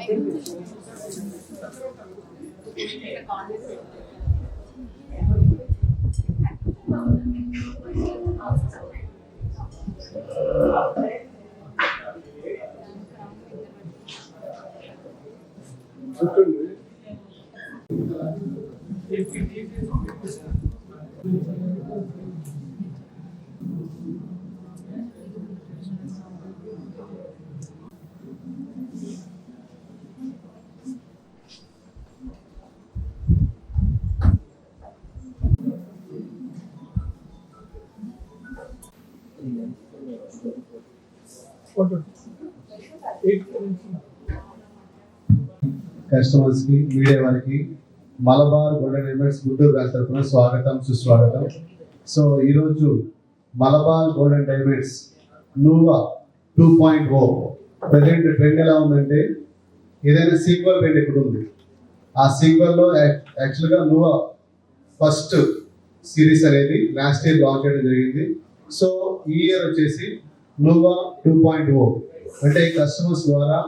Customers కి media వారికి Malabar golden diamonds Guntur branch తరఫున స్వాగతం సుస్వాగతం. సో ఈరోజు Malabar golden diamonds Nuva two point O present trend ఎలా ఉందంటే ఏదైనా సీక్వల్ ట్రెండ్ ఇప్పుడు ఉంది? ఆ సీక్వల్లో యాక్చువల్గా నూవా ఫస్ట్ సిరీస్ అనేది లాస్ట్ ఇయర్ లాంచ్ చేయడం జరిగింది. సో ఈ ఇయర్ వచ్చేసి నోవా టూ పాయింట్ ఓ అంటే కస్టమర్స్ ద్వారా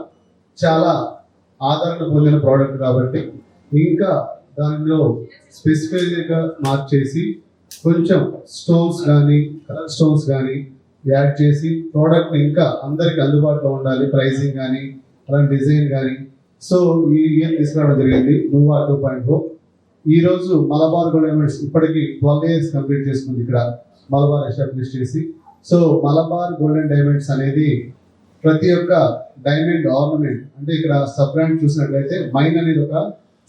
చాలా ఆదరణ పొందిన ప్రోడక్ట్ కాబట్టి ఇంకా దానిలో స్పెసిఫిక్గా మార్చేసి కొంచెం స్టోన్స్ కానీ కలర్ స్టోన్స్ కానీ యాడ్ చేసి ప్రోడక్ట్ ఇంకా అందరికి అందుబాటులో ఉండాలి ప్రైసింగ్ కానీ అలాంటి డిజైన్ కానీ సో ఈ ఇయర్ తీసుకురావడం జరిగింది నోవా టూ పాయింట్ ఓ ఈరోజు మలబార్ గోల్డ్ ఇప్పటికీ ఇప్పటికి ట్వెల్వ్ ఇయర్స్ కంప్లీట్ చేసుకుంది ఇక్కడ. మలబార్ ఎస్టాబ్లిష్ చేసి. సో మలబార్ గోల్డెన్ డైమండ్స్ అనేది ప్రతి ఒక్క డైమండ్ ఆర్నమెంట్ అంటే ఇక్కడ సబ్ బ్రాండ్ చూసినట్లయితే మైన్ అనేది ఒక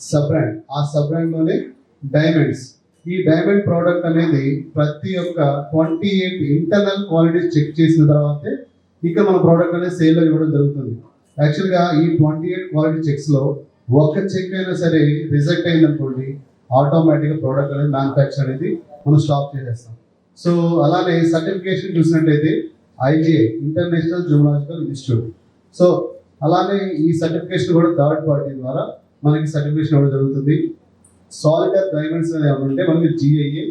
సబ్ బ్రాండ్. ఆ సబ్ బ్రాండ్లోనే డైమండ్స్. ఈ డైమండ్ ప్రోడక్ట్ అనేది ప్రతి ఒక్క twenty eight internal qualities check చేసిన తర్వాతే ఇక మన ప్రోడక్ట్ అనేది సేల్ ఇవ్వడం జరుగుతుంది. యాక్చువల్గా ఈ ట్వంటీ ఎయిట్ క్వాలిటీ చెక్స్లో ఒక్క చెక్ అయినా సరే రిజెక్ట్ అయిందనుకోండి ఆటోమేటిక్గా ప్రోడక్ట్ అనేది మ్యానుఫ్యాక్చర్ అనేది మనం స్టాప్ చేసేస్తాం. సో అలానే సర్టిఫికేషన్ చూసినట్టయితే IGI international zoological institute so అలానే ఈ సర్టిఫికేషన్ కూడా థర్డ్ పార్టీ ద్వారా మనకి సర్టిఫికేషన్ ఇవ్వడం జరుగుతుంది. సాలిడర్ డైమండ్స్ అనేది ఉంటే మనకి జిఐఏ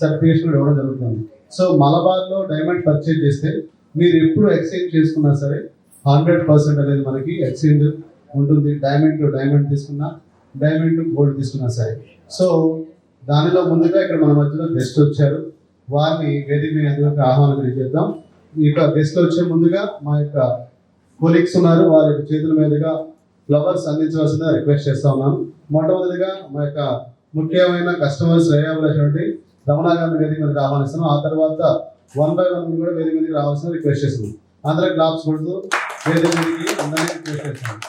సర్టిఫికేషన్ ఇవ్వడం జరుగుతుంది. సో మలబార్లో డైమండ్ పర్చేజ్ చేస్తే మీరు ఎప్పుడు ఎక్స్చేంజ్ చేసుకున్నా సరే హండ్రెడ్ పర్సెంట్ అనేది మనకి ఎక్స్చేంజ్ ఉంటుంది. డైమండ్ టు డైమండ్ తీసుకున్నా డైమండ్ టు గోల్డ్ తీసుకున్నా సరే. సో దానిలో ముందుగా ఇక్కడ మన మధ్యలో గెస్ట్ వచ్చారు. వారిని వేదిక మీద ఎదురుగా ఆహ్వానం చేద్దాం ఈ యొక్క గెస్ట్లు వచ్చే ముందుగా మా యొక్క కొలీగ్స్ ఉన్నారు. వారి యొక్క చేతుల మీదుగా ఫ్లవర్స్ అందించవలసిందిగా రిక్వెస్ట్ చేస్తా ఉన్నాను. మొట్టమొదటిగా మా యొక్క ముఖ్యమైన కస్టమర్స్ రేయాల్సినటువంటి రమణ గారిని వేదిక మీదకి ఆహ్వానిస్తున్నాం. ఆ తర్వాత వన్ బై వన్ కూడా వేదిక మీదకి రావాల్సిన రిక్వెస్ట్ చేస్తున్నాం. అందరూ క్లాప్స్ కొడుతూ వేదిక మీదకి అందరినీ రిక్వెస్ట్ చేస్తున్నాను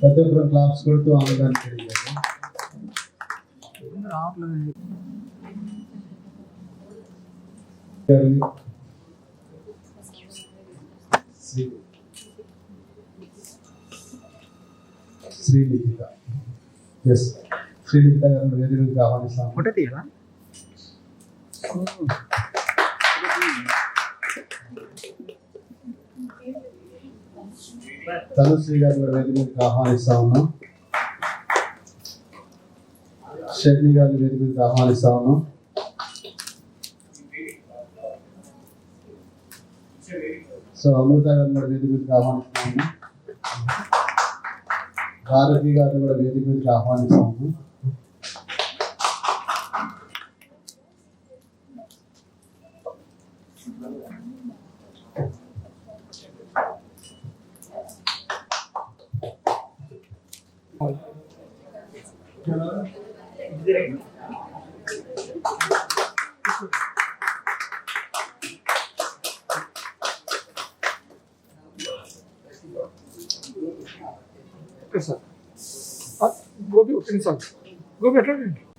ప్రతి ఒక్కరు క్లాప్స్ కొడుతూ ఆనందాన్ని తెలియజేస్తాం శ్రీలిఖిత ఎస్ శ్రీలిఖిత గారిని వేదికకి ఆహ్వానిస్తాం ఫోటో తీయాలా తనుశ్రీ గారిని కూడా ఆహ్వానిస్తా ఉన్నాం. షర్ణి గారిని మీద ఆహ్వానిస్తా ఉన్నాం సో అమృత గారిని కూడా వేదిక మీదకి ఆహ్వానిస్తున్నాము భారతి గారిని కూడా వేదిక మీదకి ఆహ్వానిస్తాము Thank you. 네. 그래서 아 고비 없으니까 고비 하려면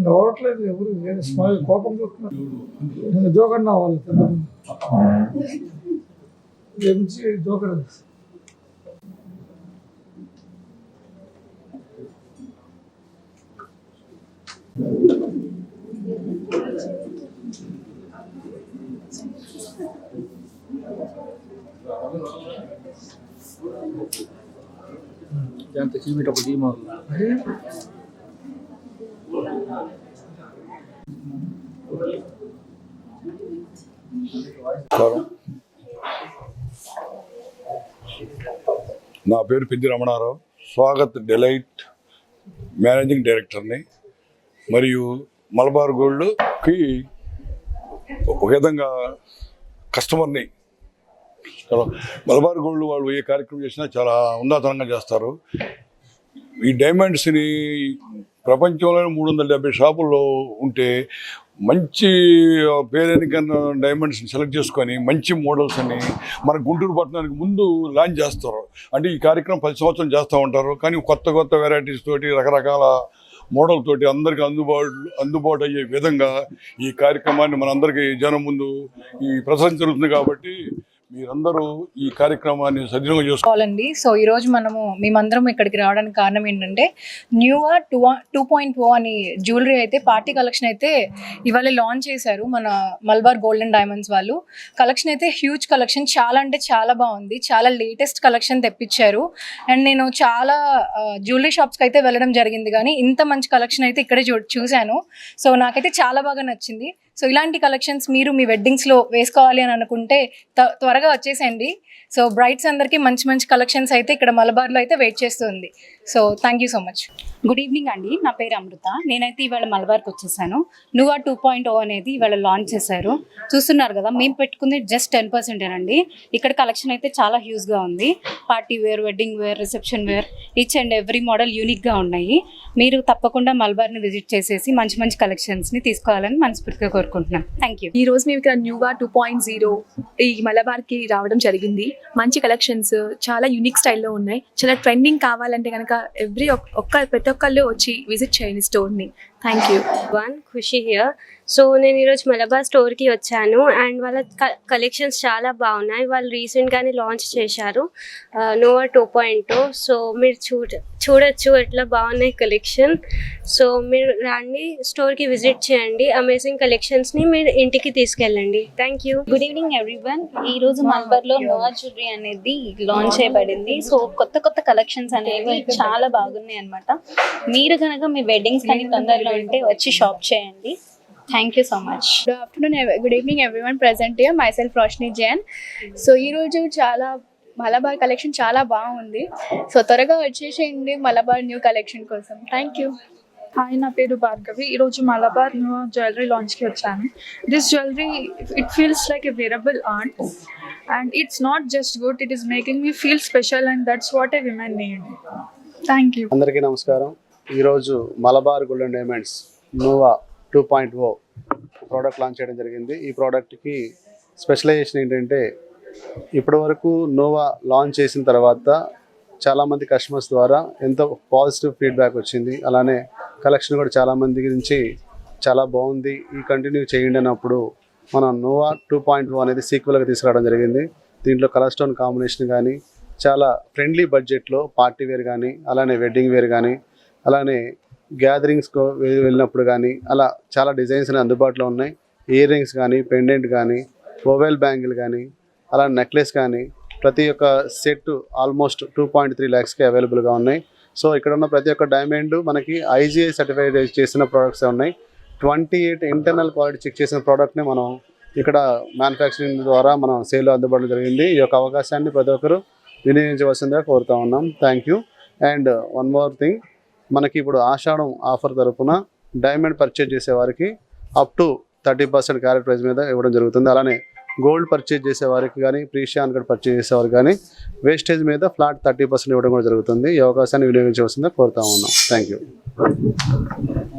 నవ్వట్లేదు ఎవరు ఏం స్మైల్ కోపం చూస్తున్నారు జోకర్ నవ్వాలి నుంచి జోకర్ జాగ్రత్త చీమేటప్పుడు చీమ అరే నమస్కారం నా పేరు పెద్ది రమణారావు. స్వాగత్ డెలైట్ మేనేజింగ్ డైరెక్టర్ని మరియు మలబార్ గోల్డ్కి ఒక విధంగా కస్టమర్ని. మలబార్ గోల్డ్ వాళ్ళు ఏ కార్యక్రమం చేసినా చాలా ఉన్నతనంగా చేస్తారు. ఈ డైమండ్స్ని ప్రపంచంలోనే మూడు వందల డెబ్బై షాపుల్లో ఉంటే మంచి పేరెనికన్నా డైమండ్స్ని సెలెక్ట్ చేసుకొని మంచి మోడల్స్ అని మన గుంటూరు పట్టణానికి ముందు లాంచ్ చేస్తారు. అంటే ఈ కార్యక్రమం పది సంవత్సరం చేస్తూ ఉంటారు. కానీ కొత్త కొత్త వెరైటీస్ తోటి రకరకాల మోడల్ తోటి అందరికీ అందుబాటు అందుబాటు అయ్యే విధంగా ఈ కార్యక్రమాన్ని మనందరికీ జనం ముందు ఈ ప్రసరణ జరుగుతుంది కాబట్టి మీరందరూ ఈ కార్యక్రమాన్ని సద్వినియోగం చేసుకోవాలండి సో ఈ రోజు మనము మేమందరం ఇక్కడికి రావడానికి కారణం ఏంటంటే Nuva two two point O అని జ్యువెలరీ అయితే పార్టీ కలెక్షన్ అయితే ఇవాళ లాంచ్ చేశారు మన మల్బార్ గోల్డ్ అండ్ డైమండ్స్ వాళ్ళు. కలెక్షన్ అయితే హ్యూజ్ కలెక్షన్. చాలా అంటే చాలా బాగుంది. చాలా లేటెస్ట్ కలెక్షన్ తెప్పించారు. అండ్ నేను చాలా జ్యువెలరీ షాప్స్కి అయితే వెళ్ళడం జరిగింది. కానీ ఇంత మంచి కలెక్షన్ అయితే ఇక్కడే చూ చూశాను. సో నాకైతే చాలా బాగా నచ్చింది. సో ఇలాంటి కలెక్షన్స్ మీరు మీ వెడ్డింగ్స్లో వేసుకోవాలి అని అనుకుంటే త్వరగా వచ్చేసేయండి. సో బ్రైడ్స్ అందరికీ మంచి మంచి కలెక్షన్స్ అయితే ఇక్కడ మలబార్లో అయితే వెయిట్ చేస్తుంది. So thank you so much good evening అండి. నా పేరు అమృత. నేనైతే ఇవాళ మలబార్కి వచ్చేసాను. నువ్వా టూ పాయింట్ ఓ అనేది ఇవాళ లాంచ్ చేశారు. చూస్తున్నారు కదా మేము పెట్టుకుంది జస్ట్ టెన్ పర్సెంటేనండి ఇక్కడ కలెక్షన్ అయితే చాలా హ్యూజ్గా ఉంది. Party wear wedding wear reception wear each and every model యూనిక్గా ఉన్నాయి. మీరు తప్పకుండా మలబార్ని విజిట్ చేసేసి మంచి మంచి కలెక్షన్స్ని తీసుకోవాలని మనస్ఫూర్తిగా కోరుకుంటున్నాను థ్యాంక్ యూ ఈ రోజు మేము ఇక్కడ న్యూగా టూ పాయింట్ జీరో ఈ మలబార్కి రావడం జరిగింది. మంచి కలెక్షన్స్ చాలా యూనిక్ స్టైల్లో ఉన్నాయి. చాలా ట్రెండింగ్ కావాలంటే కనుక ఎవ్రీ ఒక్క ప్రతి ఒక్కళ్ళు వచ్చి విజిట్ చేయండి స్టోర్ని. Thank you. One Khushi here so నేను ఈరోజు మలబార్ స్టోర్కి వచ్చాను అండ్ వాళ్ళ కలెక్షన్స్ చాలా బాగున్నాయి. వాళ్ళు రీసెంట్గానే లాంచ్ చేశారు నోవా టూ పాయింట్ సో మీరు చూడ చూడొచ్చు ఎట్లా బాగున్నాయి కలెక్షన్. సో మీరు రండి స్టోర్కి విజిట్ చేయండి. అమేజింగ్ కలెక్షన్స్ని మీరు ఇంటికి తీసుకెళ్ళండి. Thank you. Good evening everyone ఈ రోజు మల్బర్లో నోవా జ్యువెలరీ అనేది లాంచ్ చేయబడింది. సో కొత్త కొత్త కలెక్షన్స్ అనేవి చాలా బాగున్నాయి అన్నమాట. మీరు కనుక మీ వెడ్డింగ్స్ కానీ తొందరలో ఉంటే వచ్చి షాప్ చేయండి. Thank you so much good afternoon good evening everyone present here myself Roshini Jain so ఈరోజు చాలా మలబార్ కలెక్షన్ చాలా బాగుంది. సో త్వరగా వచ్చేసేయండి మలబార్ న్యూ కలెక్షన్ కోసం. థ్యాంక్ యూ హాయ్ నా పేరు భార్గవి. ఈరోజు మలబార్ న్యూ జ్యువెలరీ లాంచ్కి వచ్చాను. This jewellery it feels like a wearable art and it's not just good it is making me feel special and that's what a women need thank you అందరికీ నమస్కారం. ఈరోజు Malabar golden diamonds Nova two point O product launch చేయడం జరిగింది. ఈ ప్రోడక్ట్కి specialisation ఏంటంటే ఇప్పటి వరకు నోవా లాంచ్ చేసిన తర్వాత చాలామంది కస్టమర్స్ ద్వారా ఎంతో పాజిటివ్ ఫీడ్బ్యాక్ వచ్చింది. అలానే కలెక్షన్ కూడా చాలామంది గురించి చాలా బాగుంది. ఈ కంటిన్యూ చేయండి అన్నప్పుడు మనం నోవా టూ పాయింట్ ఓ అనేది సీక్వెల్గా తీసుకురావడం జరిగింది. దీంట్లో కలర్ స్టోన్ కాంబినేషన్ కానీ చాలా ఫ్రెండ్లీ బడ్జెట్లో పార్టీ వేర్ కానీ అలానే వెడ్డింగ్ వేర్ కానీ అలానే గ్యాదరింగ్స్కు వెళ్ళినప్పుడు కానీ అలా చాలా డిజైన్స్ అనేవి అందుబాటులో ఉన్నాయి. ఇయర్ రింగ్స్ కానీ పెండెంట్ కానీ మొబైల్ బ్యాంగిల్ కానీ అలా నెక్లెస్ కానీ ప్రతి ఒక్క set almost two point three ల్యాక్స్కి అవైలబుల్గా ఉన్నాయి. సో ఇక్కడ ఉన్న ప్రతి ఒక్క డైమండ్ మనకి ఐజీఐ సర్టిఫైడ్ చేసిన ప్రోడక్ట్స్ ఉన్నాయి. Twenty eight internal quality check చేసిన ప్రోడక్ట్ని మనం ఇక్కడ మ్యానుఫ్యాక్చరింగ్ ద్వారా మనం సేల్ అందుబాటులో జరిగింది. ఈ యొక్క అవకాశాన్ని ప్రతి ఒక్కరు వినియోగించవలసిందిగా కోరుతా ఉన్నాం. Thank you and one more thing మనకి ఇప్పుడు ఆషాఢం ఆఫర్ తరఫున డైమండ్ పర్చేజ్ చేసే వారికి up to thirty percent carat price మీద ఇవ్వడం జరుగుతుంది. అలానే గోల్డ్ పర్చేజ్ చేసే వారికి కానీ ప్రీషియాన్ కార్డ్ పర్చేజ్ చేసేవారు కానీ వేస్టేజ్ మీద ఫ్లాట్ థర్టీ పర్సెంట్ ఇవ్వడం కూడా జరుగుతుంది. ఈ అవకాశాన్ని వినియోగించవలసిందిగా కోరుతా ఉన్నాం. Thank you